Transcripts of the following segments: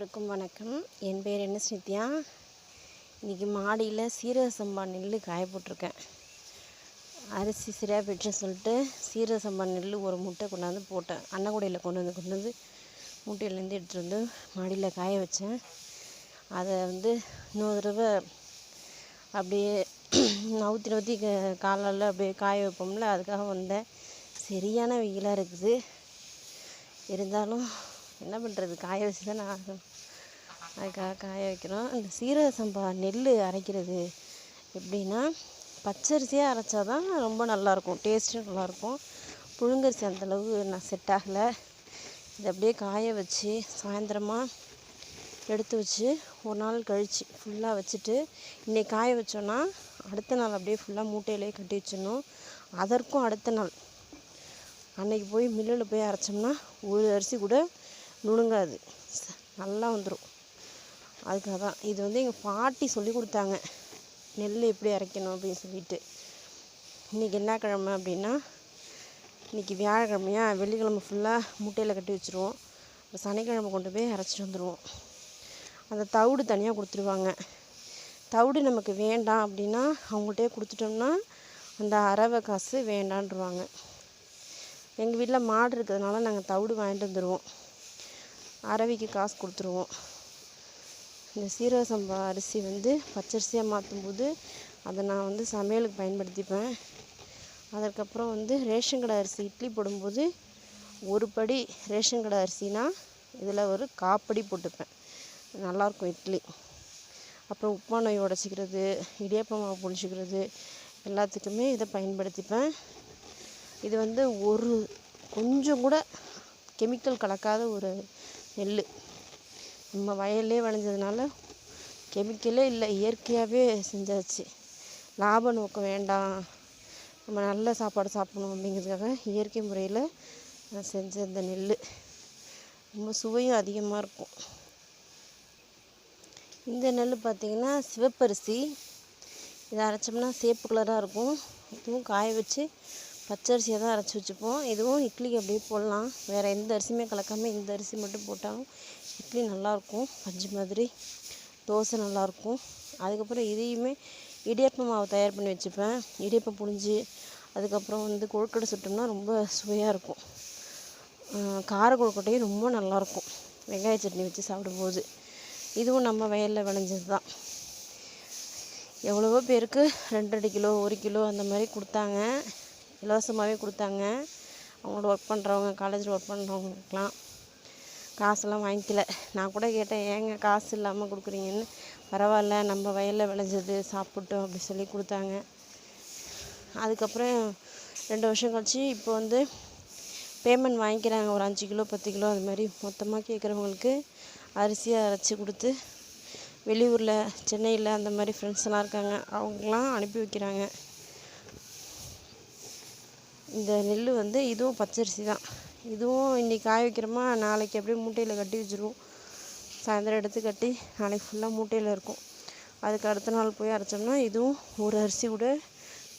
அனைவருக்கும் வணக்கம். என் பேர் என்ன நித்யா இன்றைக்கி மாடியில் சீரக சம்பா நெல் காய போட்டிருக்கேன். அரிசி சரியாக போயிடுச்சுன்னு சொல்லிட்டு சீரக சம்பா நெல் ஒரு மூட்டை கொண்டாந்து போட்டேன். அன்னக்கூடையில் கொண்டு வந்து கொண்டு வந்து மூட்டையிலேருந்து எடுத்துகிட்டு வந்து மாடியில் காய வச்சேன். அதை வந்து இன்னொரு தடவை அப்படியே நவுத்தி நவுத்தி காலால் அப்படியே காய வைப்போம்ல அதுக்காக வந்தேன். சரியான வெயிலாக இருக்குது. இருந்தாலும் என்ன பண்ணுறது காய வச்சு தானே ஆகணும். அதுக்காக காய வைக்கிறோம். இந்த சீரக சம்பா நெல் அரைக்கிறது எப்படின்னா பச்சரிசியாக அரைச்சா தான் ரொம்ப நல்லாயிருக்கும். டேஸ்ட்டும் நல்லாயிருக்கும். புழுங்கரிசி அந்தளவு நான் செட் ஆகலை. இதை அப்படியே காய வச்சு சாயந்தரமாக எடுத்து வச்சு ஒரு நாள் கழித்து ஃபுல்லாக வச்சுட்டு இன்றைக்கி காய வச்சோன்னா அடுத்த நாள் அப்படியே ஃபுல்லாக மூட்டையிலே கட்டி வச்சிடணும். அதற்கும் அடுத்த நாள். அன்றைக்கி போய் மில்லில் போய் அரைச்சோம்னா ஒரு அரிசி கூட நுணுங்காது. நல்லா வந்துடும் அதுக்காக தான் இது வந்து எங்கள் பாட்டி சொல்லி கொடுத்தாங்க. நெல் எப்படி அரைக்கணும் அப்படின்னு சொல்லிட்டு. இன்றைக்கி என்ன கிழமை அப்படின்னா இன்றைக்கி வியாழக்கிழமையா வெள்ளிக்கிழமை ஃபுல்லாக முட்டையில் கட்டி வச்சுருவோம். அப்புறம் சனிக்கிழமை கொண்டு போய் அரைச்சிட்டு வந்துடுவோம் அந்த தவிடு தனியாக கொடுத்துருவாங்க. தவிடு நமக்கு வேண்டாம் அப்படின்னா அவங்கள்ட்டே கொடுத்துட்டோம்னா அந்த அரவை காசு வேண்டான்ருவாங்க எங்கள் வீட்டில் மாடு இருக்கிறதுனால நாங்கள் தவிடு வாங்கிட்டு வந்துடுவோம் அரவிக்கு காசு கொடுத்துருவோம். இந்த சீரக சம்பா அரிசி வந்து பச்சரிசியாக மாற்றும்போது அதை நான் வந்து சமையலுக்கு பயன்படுத்திப்பேன். அதற்கப்புறம் வந்து ரேஷன் கடை அரிசி இட்லி போடும்போது ஒரு படி ரேஷன் கடை அரிசினா இதில் ஒரு காப்படி போட்டுப்பேன். நல்லாயிருக்கும் இட்லி. அப்புறம் உப்புமா நோய் உடச்சிக்கிறது இடியாப்ப மாவு பொழிச்சிக்கிறது எல்லாத்துக்குமே இதை பயன்படுத்திப்பேன். இது வந்து ஒரு கொஞ்சம் கூட கெமிக்கல் கலக்காத ஒரு நெல் நம்ம வயல்லே விளைஞ்சதுனால கெமிக்கலே இல்லை இயற்கையாகவே செஞ்சாச்சு. லாப நோக்கம் வேண்டாம். நம்ம நல்ல சாப்பாடு சாப்பிடணும் அப்படிங்கிறதுக்காக இயற்கை முறையில் நான் செஞ்ச இந்த நெல் ரொம்ப சுவையும் அதிகமாக இருக்கும். இந்த நெல் பார்த்திங்கன்னா சிவப்பரிசி. இதை அரைச்சோம்னா சேப்பு கலராக இருக்கும். இதுவும் காய வச்சு பச்சரிசியை தான் அரைச்சி வச்சுப்போம். இதுவும் இட்லிக்கு அப்படியே போடலாம். வேறு எந்த அரிசியுமே கலக்காமல் இந்த அரிசி மட்டும் போட்டாலும் இட்லி நல்லாயிருக்கும். பஞ்சு மாதிரி. தோசை நல்லாயிருக்கும். அதுக்கப்புறம் இதையுமே இடியப்பம் மாவு தயார் பண்ணி வச்சுப்பேன். இடியப்பம் புழிஞ்சு அதுக்கப்புறம் வந்து கொழுக்கட்டை சுட்டோம்னா ரொம்ப சுவையாக இருக்கும் கார கொழுக்கட்டையும் ரொம்ப நல்லாயிருக்கும். வெங்காய சட்னி வச்சு சாப்பிடும்போது. இதுவும் நம்ம வயலில் விளைஞ்சது தான் எவ்வளவோ பேருக்கு ரெண்டரை கிலோ ஒரு கிலோ அந்த மாதிரி கொடுத்தாங்க. இலவசமாகவே கொடுத்தாங்க. அவங்களோட ஒர்க் பண்ணுறவங்க காலேஜில் ஒர்க் பண்ணுறவங்களுக்குலாம் காசெல்லாம் வாங்கிக்கல. நான் கூட கேட்டேன் ஏங்க காசு இல்லாமல் கொடுக்குறீங்கன்னு? பரவாயில்ல நம்ம வயலில் விளைஞ்சது சாப்பிட்டோம் அப்படி சொல்லி கொடுத்தாங்க. அதுக்கப்புறம் ரெண்டு வருஷம் கழிச்சு இப்போ வந்து பேமெண்ட் வாங்கிக்கிறாங்க. ஒரு அஞ்சு கிலோ பத்து கிலோ அது மாதிரி மொத்தமாக கேட்குறவங்களுக்கு அரிசியை அரைச்சி கொடுத்து வெளியூரில் சென்னையில் அந்த மாதிரி ஃப்ரெண்ட்ஸ்லாம் இருக்காங்க. அவங்களாம் அனுப்பி வைக்கிறாங்க. இந்த நெல் வந்து இதுவும் பச்சரிசி தான். இதுவும் இன்றைக்கி காய வைக்கிறோமா நாளைக்கு அப்படியே மூட்டையில் கட்டி வச்சுருவோம். சாயந்தரம் எடுத்து கட்டி நாளைக்கு ஃபுல்லாக மூட்டையில் இருக்கும். அதுக்கு அடுத்த நாள் போய் அரைச்சோம்னா இதுவும் ஒரு அரிசி கூட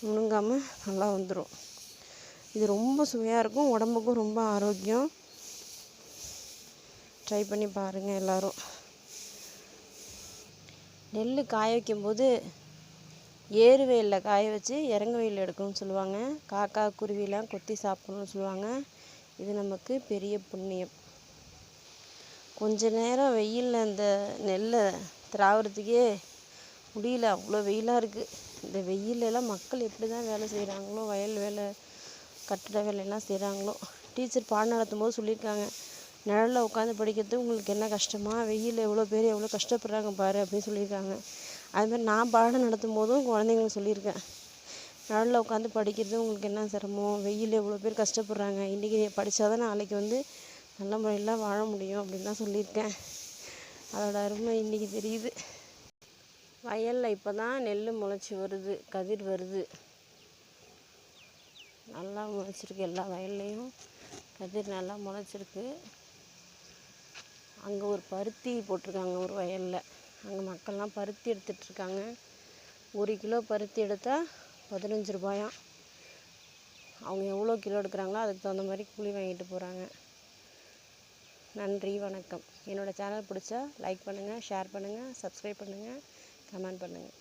முழுங்காமல் நல்லா வந்துடும் இது ரொம்ப சுவையாக இருக்கும் உடம்புக்கும் ரொம்ப ஆரோக்கியம். ட்ரை பண்ணி பாருங்கள் எல்லோரும். நெல் காய வைக்கும்போது ஏறு வெயிலில் காய வச்சு இறங்கு வெயிலில் எடுக்கணும்னு சொல்லுவாங்க. காக்கா குருவிலாம் கொத்தி சாப்பிடணும்னு சொல்லுவாங்க. இது நமக்கு பெரிய புண்ணியம். கொஞ்ச நேரம் வெயிலில் அந்த நெல்லை திராவுறதுக்கே முடியல. அவ்வளோ வெயிலாக இருக்குது இந்த வெயிலெல்லாம் மக்கள் எப்படி தான் வேலை செய்கிறாங்களோ வயல் வேலை கட்டிட வேலையெல்லாம் செய்கிறாங்களோ டீச்சர் பாடம் நடத்தும் போது சொல்லியிருக்காங்க. நிழலில் உட்காந்து படிக்கிறது உங்களுக்கு என்ன கஷ்டமா? வெயில் எவ்வளோ பேர் எவ்வளோ கஷ்டப்படுறாங்க பாரு அப்படின்னு சொல்லியிருக்காங்க. அது மாதிரி நான் பாடம் நடத்தும் போதும் குழந்தைங்களுக்கு சொல்லியிருக்கேன். நிழல்ல உட்காந்து படிக்கிறது உங்களுக்கு என்ன சிரமம்? வெயில் எவ்வளோ பேர் கஷ்டப்படுறாங்க. இன்றைக்கி நீ படித்தா தான் நாளைக்கு வந்து நல்ல முறையில் வாழ முடியும் அப்படின்லாம் தான் சொல்லியிருக்கேன். அதோட அருமை இன்றைக்கி தெரியுது. வயலில் இப்போ தான் நெல் முளைச்சி வருது கதிர் வருது. நல்லா முளைச்சிருக்கு எல்லா வயல்லையும். கதிர் நல்லா முளைச்சிருக்கு. அங்கே ஒரு பருத்தி போட்டிருக்காங்க ஒரு வயலில். அங்கே மக்கள்லாம் பருத்தி எடுத்துட்ருக்காங்க. ஒரு கிலோ பருத்தி எடுத்தால் பதினஞ்சு ரூபாயாம் அவங்க எவ்வளோ கிலோ எடுக்கிறாங்களோ அதுக்கு தகுந்த மாதிரி கூலி வாங்கிட்டு போகிறாங்க நன்றி வணக்கம். என்னோடய சேனல் பிடிச்சா லைக் பண்ணுங்கள் ஷேர் பண்ணுங்கள் சப்ஸ்கிரைப் பண்ணுங்கள் கமெண்ட் பண்ணுங்கள்